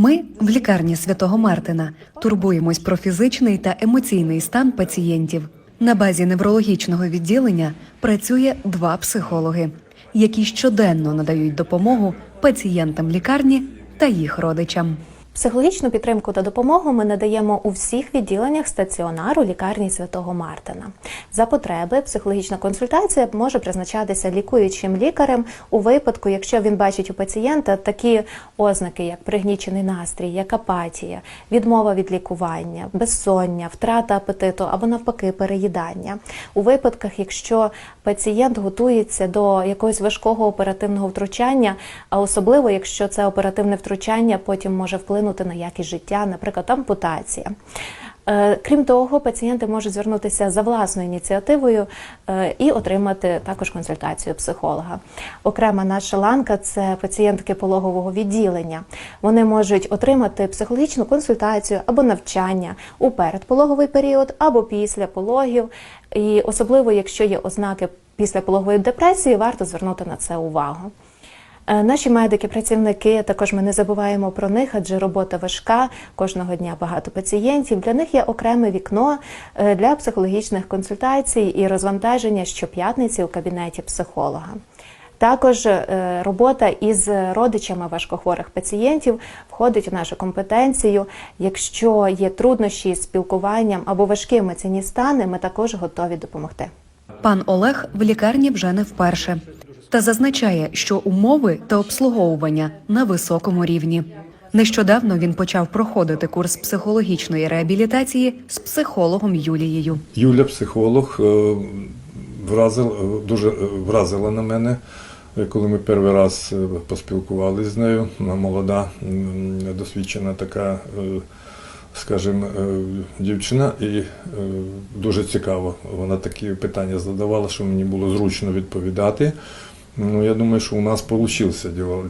Ми в лікарні святого Мартина турбуємось про фізичний та емоційний стан пацієнтів. На базі неврологічного відділення працює два психологи, які щоденно надають допомогу пацієнтам лікарні та їх родичам. Психологічну підтримку та допомогу ми надаємо у всіх відділеннях стаціонару лікарні Святого Мартина. За потреби психологічна консультація може призначатися лікуючим лікарем у випадку, якщо він бачить у пацієнта такі ознаки, як пригнічений настрій, як апатія, відмова від лікування, безсоння, втрата апетиту або навпаки переїдання. У випадках, якщо пацієнт готується до якогось важкого оперативного втручання, а особливо якщо це оперативне втручання потім може вплинути на якість життя, наприклад, ампутація. Е, Крім того, пацієнти можуть звернутися за власною ініціативою е, і отримати також консультацію психолога. Окрема наша ланка це пацієнтки пологового відділення. Вони можуть отримати психологічну консультацію або навчання у передпологовий період, або після пологів. І особливо, якщо є ознаки післяпологової депресії, варто звернути на це увагу. Е, Наші медики, працівники, також ми не забуваємо про них, адже робота важка. Кожного дня багато пацієнтів. Для них є окреме вікно е, для психологічних консультацій і розвантаження щоп'ятниці у кабінеті психолога. Також е, робота із родичами важкохворих пацієнтів входить у нашу компетенцію. Якщо є труднощі з спілкуванням або важкі емоційні стани, ми також готові допомогти. Пан Олег в лікарні вже не вперше та зазначає, що умови та обслуговування на високому рівні. Нещодавно він почав проходити курс психологічної реабілітації з психологом Юлією. Юля, психолог, е, вразила, дуже е, вразила на мене, е, коли ми перший раз е, поспілкувалися з нею. Вона молода, досвідчена така, е, скажімо, е, дівчина, і е, дуже цікаво. Вона такі питання задавала, що мені було зручно відповідати. Ну, я думаю, що у нас вийшов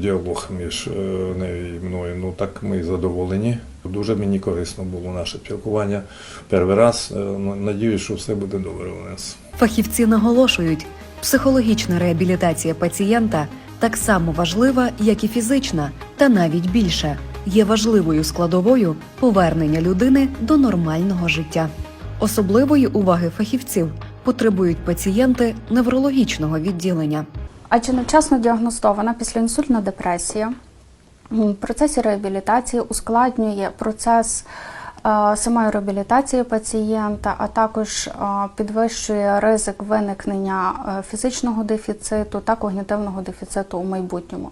діалог між е, нею і мною. Ну так ми задоволені. Дуже мені корисно було наше спілкування. Перший раз. Е, Надіюсь, що все буде добре у нас. Фахівці наголошують, психологічна реабілітація пацієнта так само важлива, як і фізична, та навіть більше є важливою складовою повернення людини до нормального життя. Особливої уваги фахівців потребують пацієнти неврологічного відділення. Адже невчасно діагностована післяінсультна депресія в процесі реабілітації ускладнює процес е, самої реабілітації пацієнта, а також е, підвищує ризик виникнення е, фізичного дефіциту та когнітивного дефіциту у майбутньому.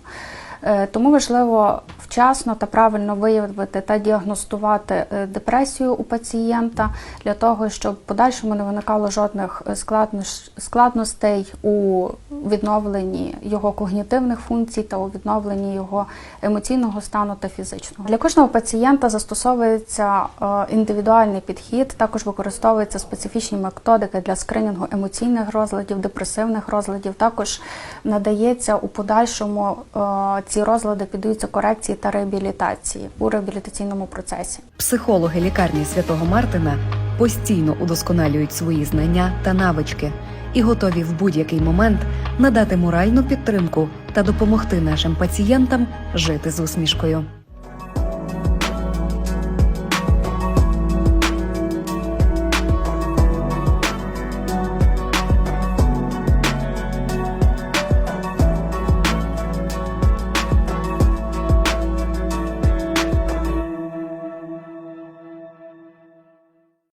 Е, Тому важливо вчасно та правильно виявити та діагностувати е, депресію у пацієнта для того, щоб в подальшому не виникало жодних е, складностей у відновленні його когнітивних функцій та у відновленні його емоційного стану та фізичного. Для кожного пацієнта застосовується індивідуальний підхід, також використовуються специфічні методики для скринінгу емоційних розладів, депресивних розладів. Також надається у подальшому ці розлади піддаються корекції та реабілітації у реабілітаційному процесі. Психологи лікарні святого Мартина постійно удосконалюють свої знання та навички і готові в будь-який момент надати моральну підтримку та допомогти нашим пацієнтам жити з усмішкою.